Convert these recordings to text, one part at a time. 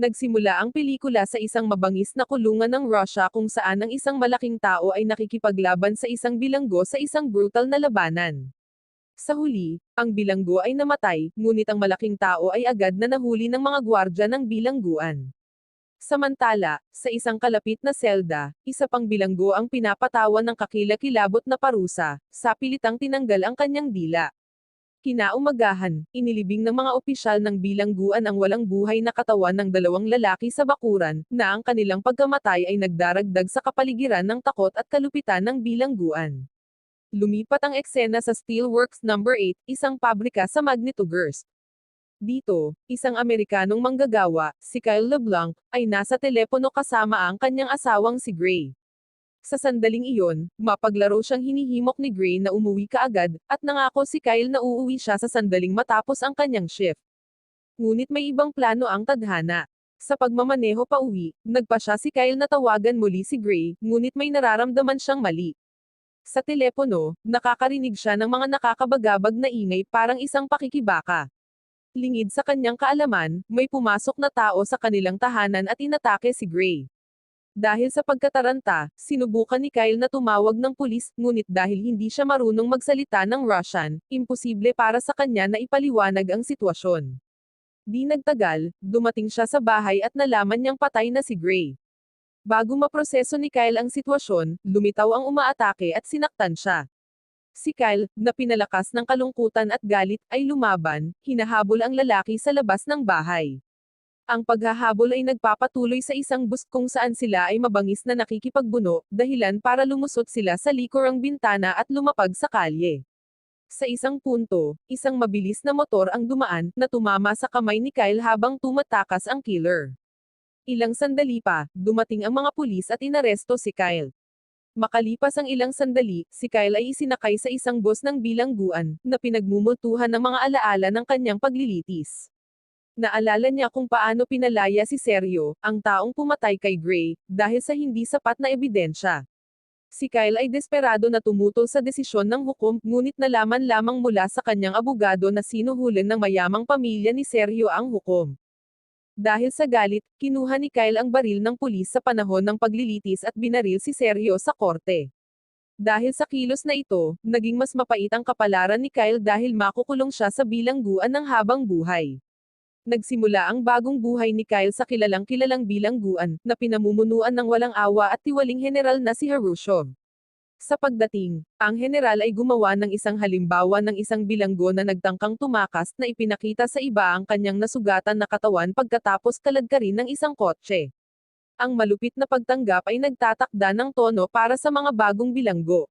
Nagsimula ang pelikula sa isang mabangis na kulungan ng Russia kung saan ang isang malaking tao ay nakikipaglaban sa isang bilanggo sa isang brutal na labanan. Sa huli, ang bilanggo ay namatay, ngunit ang malaking tao ay agad na nahuli ng mga gwardya ng bilangguan. Samantala, sa isang kalapit na selda, isa pang bilanggo ang pinapatawan ng kakilakilabot na parusa, sa pilitang tinanggal ang kanyang dila. Kinaumagahan, inilibing ng mga opisyal ng bilangguan ang walang buhay na katawan ng dalawang lalaki sa bakuran, na ang kanilang pagkamatay ay nagdaragdag sa kapaligiran ng takot at kalupitan ng bilangguan. Lumipat ang eksena sa Steelworks No. 8, isang pabrika sa Magnitogorsk. Dito, isang Amerikanong manggagawa, si Kyle LeBlanc, ay nasa telepono kasama ang kanyang asawang si Gray. Sa sandaling iyon, mapaglaro siyang hinihimok ni Gray na umuwi kaagad, at nangako si Kyle na uuwi siya sa sandaling matapos ang kanyang shift. Ngunit may ibang plano ang tadhana. Sa pagmamaneho pa uwi, nagpa siya si Kyle na tawagan muli si Gray, ngunit may nararamdaman siyang mali. Sa telepono, nakakarinig siya ng mga nakakabagabag na ingay parang isang pakikibaka. Lingid sa kanyang kaalaman, may pumasok na tao sa kanilang tahanan at inatake si Gray. Dahil sa pagkataranta, sinubukan ni Kyle na tumawag ng pulis, ngunit dahil hindi siya marunong magsalita ng Russian, imposible para sa kanya na ipaliwanag ang sitwasyon. Di nagtagal, dumating siya sa bahay at nalaman niyang patay na si Gray. Bago maproseso ni Kyle ang sitwasyon, lumitaw ang umaatake at sinaktan siya. Si Kyle, na pinalakas ng kalungkutan at galit, ay lumaban, hinahabol ang lalaki sa labas ng bahay. Ang paghahabol ay nagpapatuloy sa isang bus kung saan sila ay mabangis na nakikipagbuno, dahilan para lumusot sila sa likurang bintana at lumapag sa kalye. Sa isang punto, isang mabilis na motor ang dumaan, na tumama sa kamay ni Kyle habang tumatakas ang killer. Ilang sandali pa, dumating ang mga pulis at inaresto si Kyle. Makalipas ang ilang sandali, si Kyle ay isinakay sa isang bus ng bilangguan, na pinagmumultuhan ng mga alaala ng kanyang paglilitis. Naalala niya kung paano pinalaya si Sergio, ang taong pumatay kay Gray, dahil sa hindi sapat na ebidensya. Si Kyle ay desperado na tumutol sa desisyon ng hukom, ngunit nalaman lamang mula sa kanyang abogado na sinuhulin ng mayamang pamilya ni Sergio ang hukom. Dahil sa galit, kinuha ni Kyle ang baril ng pulis sa panahon ng paglilitis at binaril si Sergio sa korte. Dahil sa kilos na ito, naging mas mapait ang kapalaran ni Kyle dahil makukulong siya sa bilangguan ng habang buhay. Nagsimula ang bagong buhay ni Kyle sa kilalang kilalang bilangguan, na pinamumunuan ng walang awa at tiwaling general na si Harushov. Sa pagdating, ang general ay gumawa ng isang halimbawa ng isang bilanggo na nagtangkang tumakas na ipinakita sa iba ang kanyang nasugatan na katawan pagkatapos kaladkarin ng isang kotse. Ang malupit na pagtanggap ay nagtatakda ng tono para sa mga bagong bilanggo.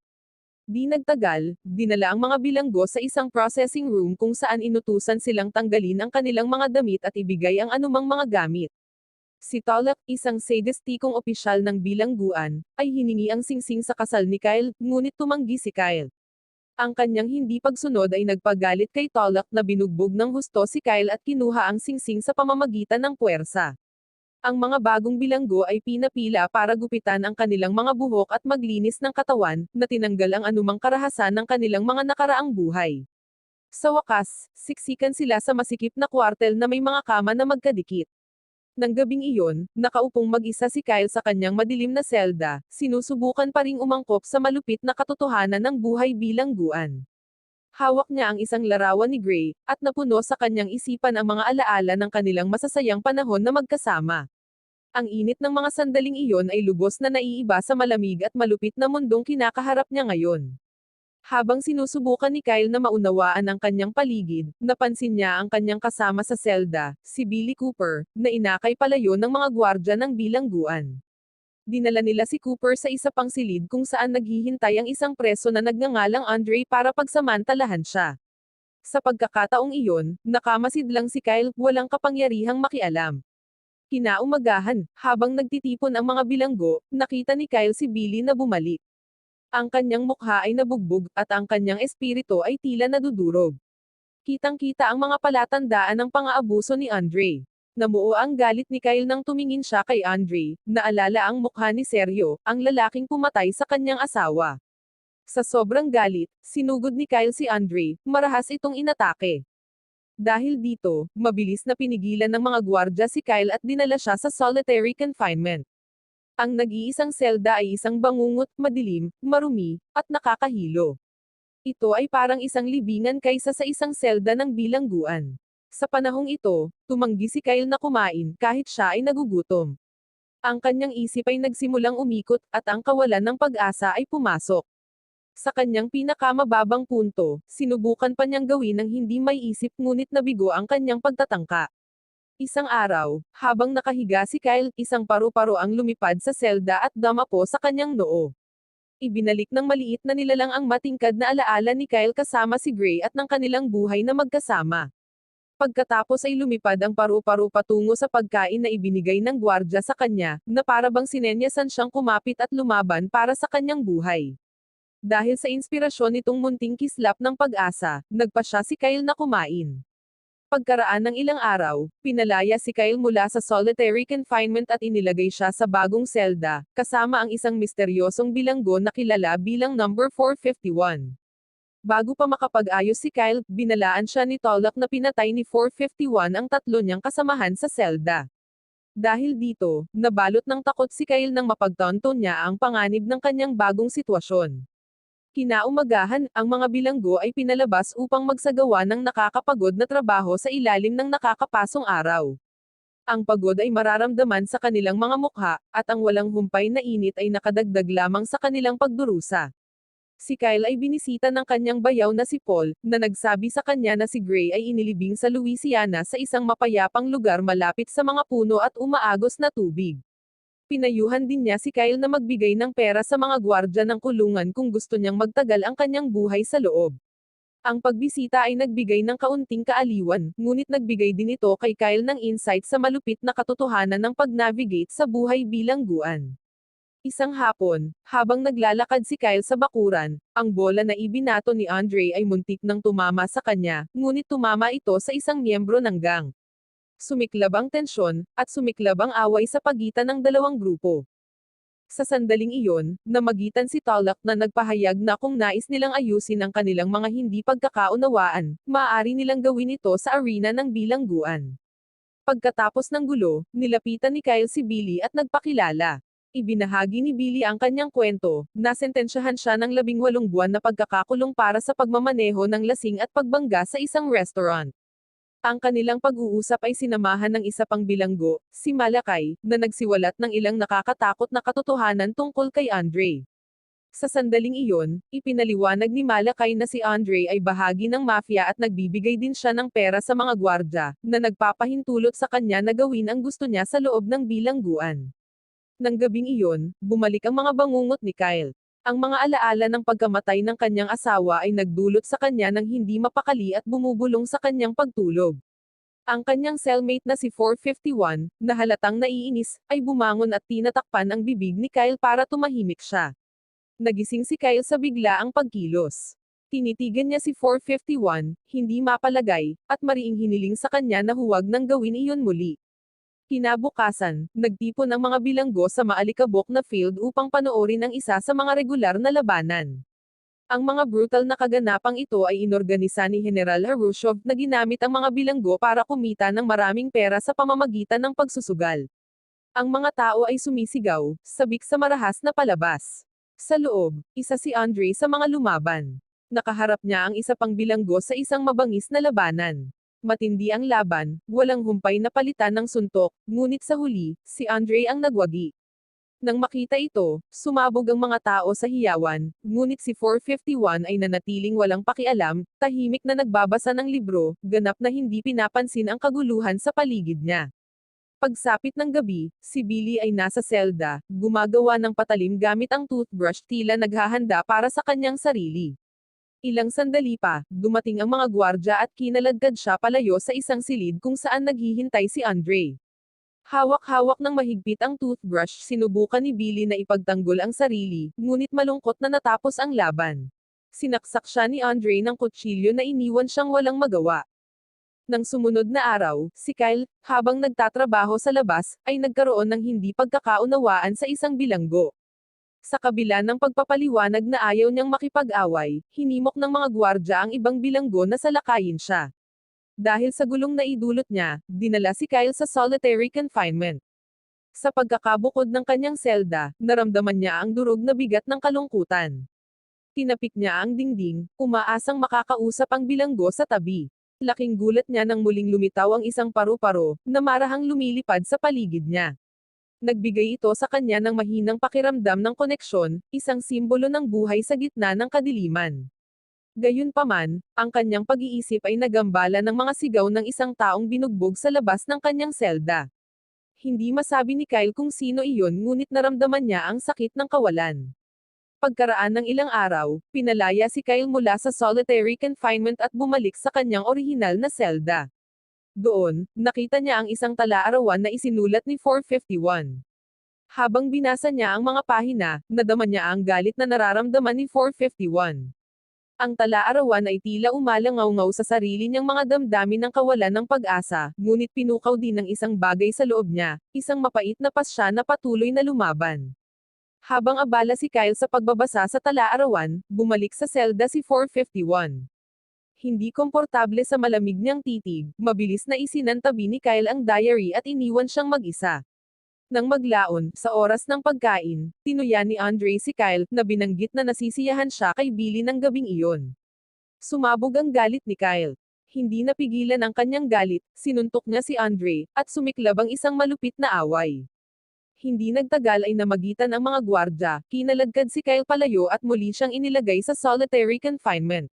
Di nagtagal, dinala ang mga bilanggo sa isang processing room kung saan inutusan silang tanggalin ang kanilang mga damit at ibigay ang anumang mga gamit. Si Tolak, isang sadistikong opisyal ng bilangguan, ay hiningi ang singsing sa kasal ni Kyle, ngunit tumanggi si Kyle. Ang kanyang hindi pagsunod ay nagpagalit kay Tolak na binugbog ng husto si Kyle at kinuha ang singsing sa pamamagitan ng puwersa. Ang mga bagong bilanggo ay pinapila para gupitan ang kanilang mga buhok at maglinis ng katawan, na tinanggal ang anumang karahasan ng kanilang mga nakaraang buhay. Sa wakas, siksikan sila sa masikip na kwartel na may mga kama na magkadikit. Nang gabing iyon, nakaupong mag-isa si Kyle sa kanyang madilim na selda, sinusubukan pa ring umangkop sa malupit na katotohanan ng buhay bilangguan. Hawak niya ang isang larawan ni Gray, at napuno sa kanyang isipan ang mga alaala ng kanilang masasayang panahon na magkasama. Ang init ng mga sandaling iyon ay lubos na naiiba sa malamig at malupit na mundong kinakaharap niya ngayon. Habang sinusubukan ni Kyle na maunawaan ang kanyang paligid, napansin niya ang kanyang kasama sa selda, si Billy Cooper, na inakay palayo ng mga gwardya ng bilangguan. Dinala nila si Cooper sa isa pang silid kung saan naghihintay ang isang preso na nagngangalang Andre para pagsamantalahan siya. Sa pagkakataong iyon, nakamasid lang si Kyle, walang kapangyarihang makialam. Kinaumagahan, habang nagtitipon ang mga bilanggo, nakita ni Kyle si Billy na bumalik. Ang kanyang mukha ay nabugbog, at ang kanyang espiritu ay tila nadudurog. Kitang-kita ang mga palatandaan ng pang-aabuso ni Andre. Namuo ang galit ni Kyle nang tumingin siya kay Andre, naalala ang mukha ni Sergio, ang lalaking pumatay sa kanyang asawa. Sa sobrang galit, sinugod ni Kyle si Andre, marahas itong inatake. Dahil dito, mabilis na pinigilan ng mga gwardya si Kyle at dinala siya sa solitary confinement. Ang nag-iisang selda ay isang bangungot, madilim, marumi, at nakakahilo. Ito ay parang isang libingan kaysa sa isang selda ng bilangguan. Sa panahong ito, tumanggi si Kyle na kumain kahit siya ay nagugutom. Ang kanyang isip ay nagsimulang umikot at ang kawalan ng pag-asa ay pumasok. Sa kanyang pinakamababang punto, sinubukan pa niyang gawin ng hindi may isip ngunit nabigo ang kanyang pagtatangka. Isang araw, habang nakahiga si Kyle, isang paru-paro ang lumipad sa selda at damapo sa kanyang noo. Ibinalik ng maliit na nilalang ang matingkad na alaala ni Kyle kasama si Gray at ng kanilang buhay na magkasama. Pagkatapos ay lumipad ang paru-paro patungo sa pagkain na ibinigay ng gwardya sa kanya, na parabang sinenyasan siyang kumapit at lumaban para sa kanyang buhay. Dahil sa inspirasyon nitong munting kislap ng pag-asa, nagpa siya si Kyle na kumain. Pagkaraan ng ilang araw, pinalaya si Kyle mula sa solitary confinement at inilagay siya sa bagong selda, kasama ang isang misteryosong bilanggo na kilala bilang number 451. Bago pa makapag-ayos si Kyle, binalaan siya ni Tolak na pinatay ni 451 ang tatlo niyang kasamahan sa selda. Dahil dito, nabalot ng takot si Kyle nang mapagtanto niya ang panganib ng kanyang bagong sitwasyon. Kinaumagahan, ang mga bilanggo ay pinalabas upang magsagawa ng nakakapagod na trabaho sa ilalim ng nakakapasong araw. Ang pagod ay mararamdaman sa kanilang mga mukha, at ang walang humpay na init ay nakadagdag lamang sa kanilang pagdurusa. Si Kyle ay binisita ng kanyang bayaw na si Paul, na nagsabi sa kanya na si Gray ay inilibing sa Louisiana sa isang mapayapang lugar malapit sa mga puno at umaagos na tubig. Pinayuhan din niya si Kyle na magbigay ng pera sa mga gwardya ng kulungan kung gusto niyang magtagal ang kanyang buhay sa loob. Ang pagbisita ay nagbigay ng kaunting kaaliwan, ngunit nagbigay din ito kay Kyle ng insight sa malupit na katotohanan ng pag-navigate sa buhay bilang guan. Isang hapon, habang naglalakad si Kyle sa bakuran, ang bola na ibinato ni Andre ay muntik nang tumama sa kanya, ngunit tumama ito sa isang miyembro ng gang sumiklab ang tensyon, at sumiklab ang away sa pagitan ng dalawang grupo. Sa sandaling iyon, namagitan si Talak na nagpahayag na kung nais nilang ayusin ang kanilang mga hindi pagkakaunawaan, maaari nilang gawin ito sa arena ng bilangguan. Pagkatapos ng gulo, nilapitan ni Kyle si Billy at nagpakilala. Ibinahagi ni Billy ang kanyang kwento, nasentensyahan siya ng labing walong buwan na pagkakakulong para sa pagmamaneho ng lasing at pagbangga sa isang restaurant. Ang kanilang pag-uusap ay sinamahan ng isa pang bilanggo, si Malakay, na nagsiwalat ng ilang nakakatakot na katotohanan tungkol kay Andre. Sa sandaling iyon, ipinaliwanag ni Malakay na si Andre ay bahagi ng mafia at nagbibigay din siya ng pera sa mga gwardya, na nagpapahintulot sa kanya na gawin ang gusto niya sa loob ng bilangguan. Nang gabing iyon, bumalik ang mga bangungot ni Kyle. Ang mga alaala ng pagkamatay ng kanyang asawa ay nagdulot sa kanya ng hindi mapakali at bumubulong sa kanyang pagtulog. Ang kanyang cellmate na si 451, na halatang naiinis, ay bumangon at tinatakpan ang bibig ni Kyle para tumahimik siya. Nagising si Kyle sa bigla ang pagkilos. Tinitigan niya si 451, hindi mapalagay, at mariing hiniling sa kanya na huwag nang gawin iyon muli. Kinabukasan, nagtipon ang mga bilanggo sa maalikabok na field upang panoorin ang isa sa mga regular na labanan. Ang mga brutal na kaganapang ito ay inorganisa ni General Harushov na ginamit ang mga bilanggo para kumita ng maraming pera sa pamamagitan ng pagsusugal. Ang mga tao ay sumisigaw, sabik sa marahas na palabas. Sa loob, isa si Andre sa mga lumaban. Nakaharap niya ang isa pang bilanggo sa isang mabangis na labanan. Matindi ang laban, walang humpay na palitan ng suntok, ngunit sa huli, si Andre ang nagwagi. Nang makita ito, sumabog ang mga tao sa hiyawan, ngunit si 451 ay nanatiling walang pakialam, tahimik na nagbabasa ng libro, ganap na hindi pinapansin ang kaguluhan sa paligid niya. Pagsapit ng gabi, si Billy ay nasa selda, gumagawa ng patalim gamit ang toothbrush tila naghahanda para sa kanyang sarili. Ilang sandali pa, dumating ang mga gwardya at kinalagkad siya palayo sa isang silid kung saan naghihintay si Andre. Hawak-hawak ng mahigpit ang toothbrush sinubukan ni Billy na ipagtanggol ang sarili, ngunit malungkot na natapos ang laban. Sinaksak siya ni Andre ng kutsilyo na iniwan siyang walang magawa. Nang sumunod na araw, si Kyle, habang nagtatrabaho sa labas, ay nagkaroon ng hindi pagkakaunawaan sa isang bilanggo. Sa kabila ng pagpapaliwanag na ayaw niyang makipag-away, hinimok ng mga gwardya ang ibang bilanggo na salakayin siya. Dahil sa gulong na idulot niya, dinala si Kyle sa solitary confinement. Sa pagkakabukod ng kanyang selda, naramdaman niya ang durog na bigat ng kalungkutan. Tinapik niya ang dingding, umaasang makakausap ang bilanggo sa tabi. Laking gulat niya nang muling lumitaw ang isang paru-paro, na marahang lumilipad sa paligid niya. Nagbigay ito sa kanya ng mahinang pakiramdam ng koneksyon, isang simbolo ng buhay sa gitna ng kadiliman. Gayunpaman, ang kanyang pag-iisip ay nagambala ng mga sigaw ng isang taong binugbog sa labas ng kanyang selda. Hindi masabi ni Kyle kung sino iyon ngunit naramdaman niya ang sakit ng kawalan. Pagkaraan ng ilang araw, pinalaya si Kyle mula sa solitary confinement at bumalik sa kanyang orihinal na selda. Doon, nakita niya ang isang tala-arawan na isinulat ni 451. Habang binasa niya ang mga pahina, nadama niya ang galit na nararamdaman ni 451. Ang tala-arawan ay tila umalangaw-ngaw sa sarili niyang mga damdamin ng kawalan ng pag-asa, ngunit pinukaw din ng isang bagay sa loob niya, isang mapait na pasya na patuloy na lumaban. Habang abala si Kyle sa pagbabasa sa tala-arawan, bumalik sa selda si 451 hindi komportable sa malamig niyang titig, mabilis na isinantabi ni Kyle ang diary at iniwan siyang mag-isa. Nang maglaon, sa oras ng pagkain, tinuya ni Andre si Kyle, na binanggit na nasisiyahan siya kay Billy ng gabing iyon. Sumabog ang galit ni Kyle. Hindi napigilan ang kanyang galit, sinuntok niya si Andre, at sumiklab ang isang malupit na away. Hindi nagtagal ay namagitan ang mga gwardya, kinaladkad si Kyle palayo at muli siyang inilagay sa solitary confinement.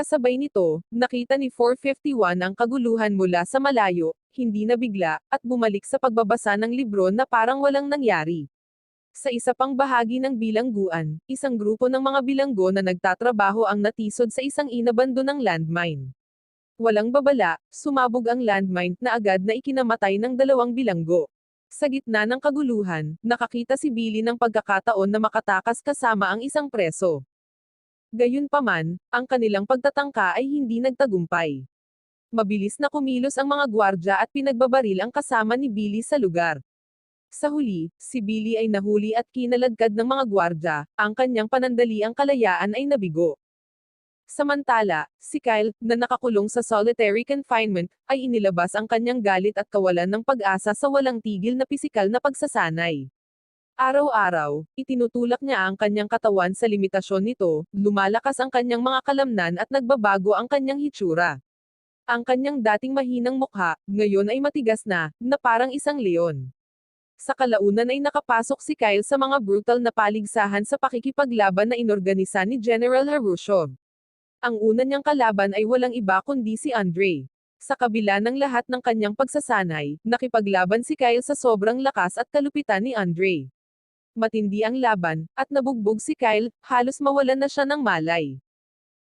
Kasabay nito, nakita ni 451 ang kaguluhan mula sa malayo, hindi nabigla, at bumalik sa pagbabasa ng libro na parang walang nangyari. Sa isa pang bahagi ng bilangguan, isang grupo ng mga bilanggo na nagtatrabaho ang natisod sa isang inabando ng landmine. Walang babala, sumabog ang landmine na agad na ikinamatay ng dalawang bilanggo. Sa gitna ng kaguluhan, nakakita si Billy ng pagkakataon na makatakas kasama ang isang preso. Gayunpaman, ang kanilang pagtatangka ay hindi nagtagumpay. Mabilis na kumilos ang mga gwardya at pinagbabaril ang kasama ni Billy sa lugar. Sa huli, si Billy ay nahuli at kinaladkad ng mga gwardya, ang kanyang panandaliang kalayaan ay nabigo. Samantala, si Kyle, na nakakulong sa solitary confinement, ay inilabas ang kanyang galit at kawalan ng pag-asa sa walang tigil na pisikal na pagsasanay. Araw-araw, itinutulak niya ang kanyang katawan sa limitasyon nito, lumalakas ang kanyang mga kalamnan at nagbabago ang kanyang hitsura. Ang kanyang dating mahinang mukha, ngayon ay matigas na, na parang isang leon. Sa kalaunan ay nakapasok si Kyle sa mga brutal na paligsahan sa pakikipaglaban na inorganisa ni General Harushov. Ang una niyang kalaban ay walang iba kundi si Andre. Sa kabila ng lahat ng kanyang pagsasanay, nakipaglaban si Kyle sa sobrang lakas at kalupitan ni Andre matindi ang laban, at nabugbog si Kyle, halos mawalan na siya ng malay.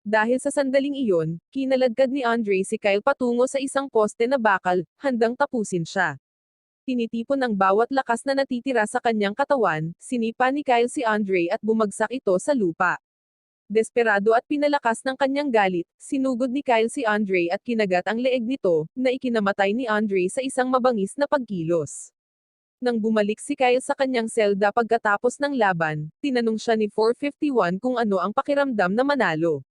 Dahil sa sandaling iyon, kinaladkad ni Andre si Kyle patungo sa isang poste na bakal, handang tapusin siya. Tinitipon ang bawat lakas na natitira sa kanyang katawan, sinipa ni Kyle si Andre at bumagsak ito sa lupa. Desperado at pinalakas ng kanyang galit, sinugod ni Kyle si Andre at kinagat ang leeg nito, na ikinamatay ni Andre sa isang mabangis na pagkilos. Nang bumalik si Kyle sa kanyang selda pagkatapos ng laban, tinanong siya ni 451 kung ano ang pakiramdam na manalo.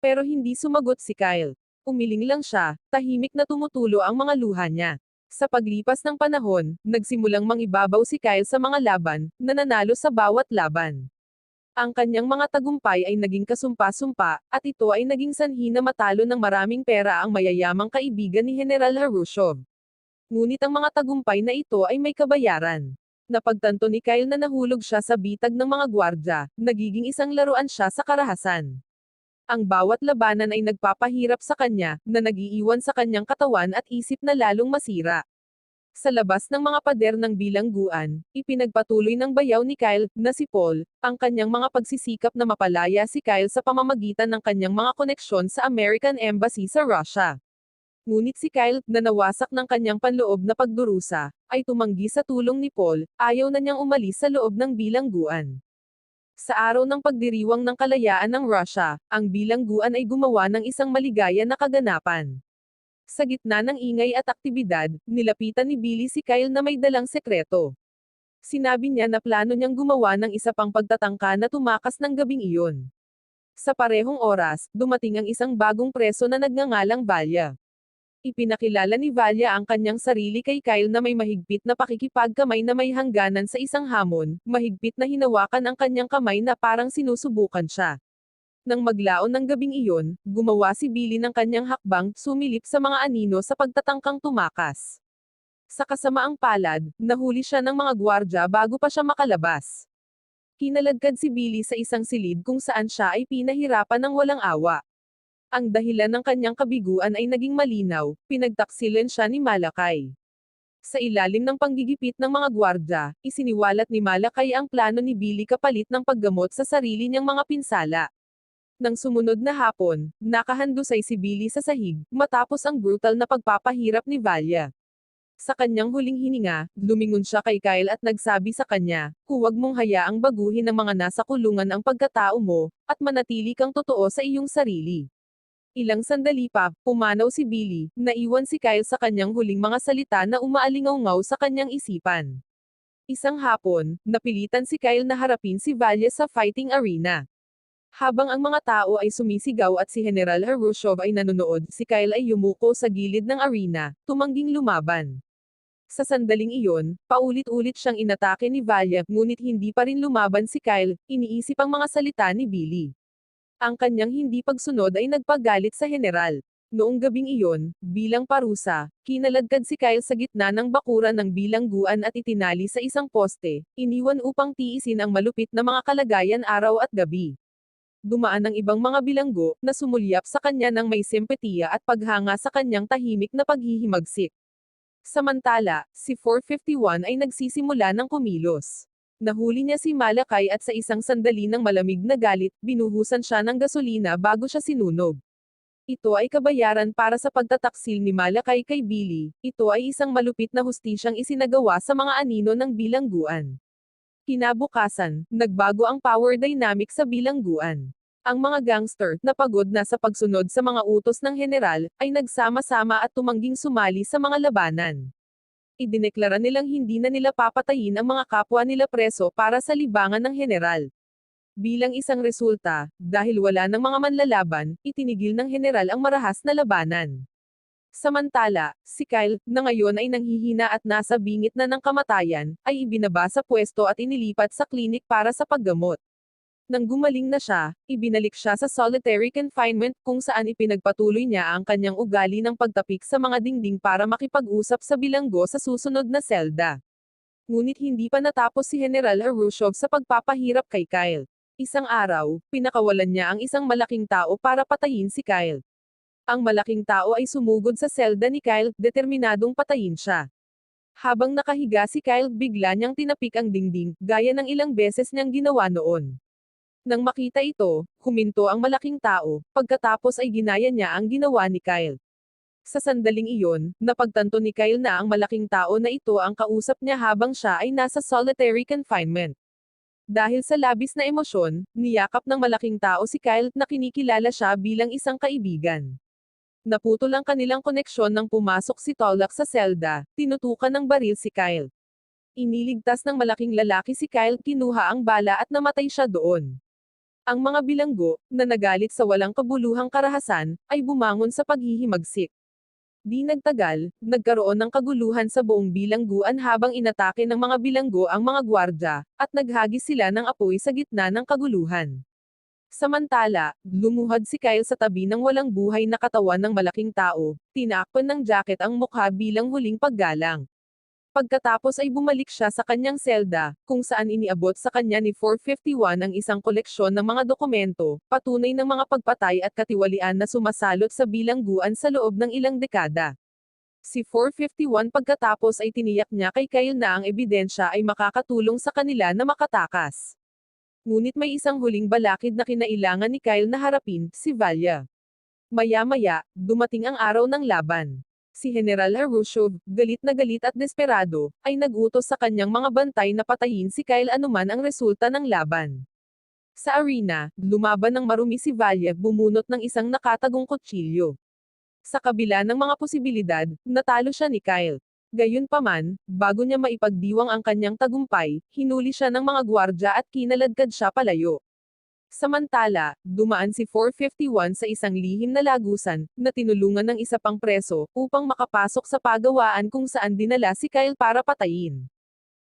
Pero hindi sumagot si Kyle. Umiling lang siya, tahimik na tumutulo ang mga luha niya. Sa paglipas ng panahon, nagsimulang mangibabaw si Kyle sa mga laban, na nanalo sa bawat laban. Ang kanyang mga tagumpay ay naging kasumpa-sumpa, at ito ay naging sanhi na matalo ng maraming pera ang mayayamang kaibigan ni General Harushov. Ngunit ang mga tagumpay na ito ay may kabayaran. Napagtanto ni Kyle na nahulog siya sa bitag ng mga gwardya, nagiging isang laruan siya sa karahasan. Ang bawat labanan ay nagpapahirap sa kanya, na nagiiwan sa kanyang katawan at isip na lalong masira. Sa labas ng mga pader ng bilangguan, ipinagpatuloy ng bayaw ni Kyle, na si Paul, ang kanyang mga pagsisikap na mapalaya si Kyle sa pamamagitan ng kanyang mga koneksyon sa American Embassy sa Russia. Ngunit si Kyle, na nawasak ng kanyang panloob na pagdurusa, ay tumanggi sa tulong ni Paul, ayaw na niyang umalis sa loob ng bilangguan. Sa araw ng pagdiriwang ng kalayaan ng Russia, ang bilangguan ay gumawa ng isang maligaya na kaganapan. Sa gitna ng ingay at aktibidad, nilapitan ni Billy si Kyle na may dalang sekreto. Sinabi niya na plano niyang gumawa ng isa pang pagtatangka na tumakas ng gabing iyon. Sa parehong oras, dumating ang isang bagong preso na nagngangalang Balya. Ipinakilala ni Valia ang kanyang sarili kay Kyle na may mahigpit na pakikipagkamay na may hangganan sa isang hamon, mahigpit na hinawakan ang kanyang kamay na parang sinusubukan siya. Nang maglaon ng gabing iyon, gumawa si Billy ng kanyang hakbang, sumilip sa mga anino sa pagtatangkang tumakas. Sa kasamaang palad, nahuli siya ng mga gwardya bago pa siya makalabas. Kinaladkad si Billy sa isang silid kung saan siya ay pinahirapan ng walang awa. Ang dahilan ng kanyang kabiguan ay naging malinaw, pinagtaksilan siya ni Malakay. Sa ilalim ng panggigipit ng mga gwardya, isiniwalat ni Malakay ang plano ni Billy kapalit ng paggamot sa sarili niyang mga pinsala. Nang sumunod na hapon, nakahandusay si Billy sa sahig, matapos ang brutal na pagpapahirap ni Valia. Sa kanyang huling hininga, lumingon siya kay Kyle at nagsabi sa kanya, huwag mong hayaang baguhin ng mga nasa kulungan ang pagkatao mo, at manatili kang totoo sa iyong sarili. Ilang sandali pa, pumanaw si Billy, naiwan si Kyle sa kanyang huling mga salita na umaalingaw sa kanyang isipan. Isang hapon, napilitan si Kyle na harapin si Valle sa fighting arena. Habang ang mga tao ay sumisigaw at si General Harushov ay nanonood, si Kyle ay yumuko sa gilid ng arena, tumangging lumaban. Sa sandaling iyon, paulit-ulit siyang inatake ni Valle, ngunit hindi pa rin lumaban si Kyle, iniisip ang mga salita ni Billy. Ang kanyang hindi pagsunod ay nagpagalit sa general. Noong gabing iyon, bilang parusa, kinaladkad si Kyle sa gitna ng bakuran ng bilangguan at itinali sa isang poste, iniwan upang tiisin ang malupit na mga kalagayan araw at gabi. Dumaan ang ibang mga bilanggo, na sumulyap sa kanya ng may simpatiya at paghanga sa kanyang tahimik na paghihimagsik. Samantala, si 451 ay nagsisimula ng kumilos. Nahuli niya si Malakay at sa isang sandali ng malamig na galit, binuhusan siya ng gasolina bago siya sinunog. Ito ay kabayaran para sa pagtataksil ni Malakay kay Billy, ito ay isang malupit na hustisyang isinagawa sa mga anino ng bilangguan. Kinabukasan, nagbago ang power dynamic sa bilangguan. Ang mga gangster, na pagod na sa pagsunod sa mga utos ng general, ay nagsama-sama at tumangging sumali sa mga labanan idineklara nilang hindi na nila papatayin ang mga kapwa nila preso para sa libangan ng general. Bilang isang resulta, dahil wala ng mga manlalaban, itinigil ng general ang marahas na labanan. Samantala, si Kyle, na ngayon ay nanghihina at nasa bingit na ng kamatayan, ay ibinaba sa pwesto at inilipat sa klinik para sa paggamot. Nang gumaling na siya, ibinalik siya sa solitary confinement kung saan ipinagpatuloy niya ang kanyang ugali ng pagtapik sa mga dingding para makipag-usap sa bilanggo sa susunod na selda. Ngunit hindi pa natapos si General Arushov sa pagpapahirap kay Kyle. Isang araw, pinakawalan niya ang isang malaking tao para patayin si Kyle. Ang malaking tao ay sumugod sa selda ni Kyle, determinadong patayin siya. Habang nakahiga si Kyle, bigla niyang tinapik ang dingding, gaya ng ilang beses niyang ginawa noon. Nang makita ito, huminto ang malaking tao, pagkatapos ay ginaya niya ang ginawa ni Kyle. Sa sandaling iyon, napagtanto ni Kyle na ang malaking tao na ito ang kausap niya habang siya ay nasa solitary confinement. Dahil sa labis na emosyon, niyakap ng malaking tao si Kyle na kinikilala siya bilang isang kaibigan. Naputol ang kanilang koneksyon nang pumasok si Tolak sa selda, tinutukan ng baril si Kyle. Iniligtas ng malaking lalaki si Kyle, kinuha ang bala at namatay siya doon. Ang mga bilanggo, na nagalit sa walang kabuluhang karahasan, ay bumangon sa paghihimagsik. Di nagtagal, nagkaroon ng kaguluhan sa buong bilangguan habang inatake ng mga bilanggo ang mga gwardya, at naghagis sila ng apoy sa gitna ng kaguluhan. Samantala, lumuhad si Kyle sa tabi ng walang buhay na katawan ng malaking tao, tinakpan ng jacket ang mukha bilang huling paggalang. Pagkatapos ay bumalik siya sa kanyang selda, kung saan iniabot sa kanya ni 451 ang isang koleksyon ng mga dokumento, patunay ng mga pagpatay at katiwalian na sumasalot sa bilangguan sa loob ng ilang dekada. Si 451 pagkatapos ay tiniyak niya kay Kyle na ang ebidensya ay makakatulong sa kanila na makatakas. Ngunit may isang huling balakid na kinailangan ni Kyle na harapin, si Valya. Maya-maya, dumating ang araw ng laban si General Harushov, galit na galit at desperado, ay nagutos sa kanyang mga bantay na patayin si Kyle anuman ang resulta ng laban. Sa arena, lumaban ng marumi si Valyev bumunot ng isang nakatagong kutsilyo. Sa kabila ng mga posibilidad, natalo siya ni Kyle. Gayunpaman, bago niya maipagdiwang ang kanyang tagumpay, hinuli siya ng mga gwardya at kinaladkad siya palayo. Samantala, dumaan si 451 sa isang lihim na lagusan, na tinulungan ng isa pang preso, upang makapasok sa pagawaan kung saan dinala si Kyle para patayin.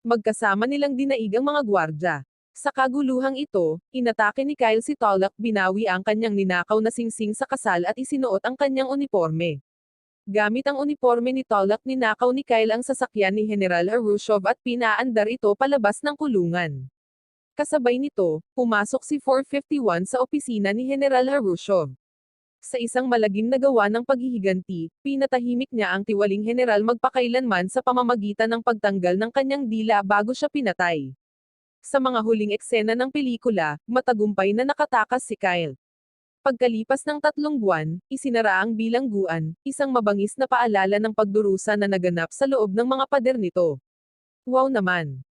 Magkasama nilang dinaig ang mga gwardya. Sa kaguluhang ito, inatake ni Kyle si Tolak binawi ang kanyang ninakaw na singsing sa kasal at isinuot ang kanyang uniforme. Gamit ang uniforme ni Tolak ninakaw ni Kyle ang sasakyan ni General Harushov at pinaandar ito palabas ng kulungan. Kasabay nito, pumasok si 451 sa opisina ni General Harushov. Sa isang malagim na gawa ng paghihiganti, pinatahimik niya ang tiwaling general magpakailanman sa pamamagitan ng pagtanggal ng kanyang dila bago siya pinatay. Sa mga huling eksena ng pelikula, matagumpay na nakatakas si Kyle. Pagkalipas ng tatlong buwan, isinara ang bilangguan, isang mabangis na paalala ng pagdurusa na naganap sa loob ng mga pader nito. Wow naman!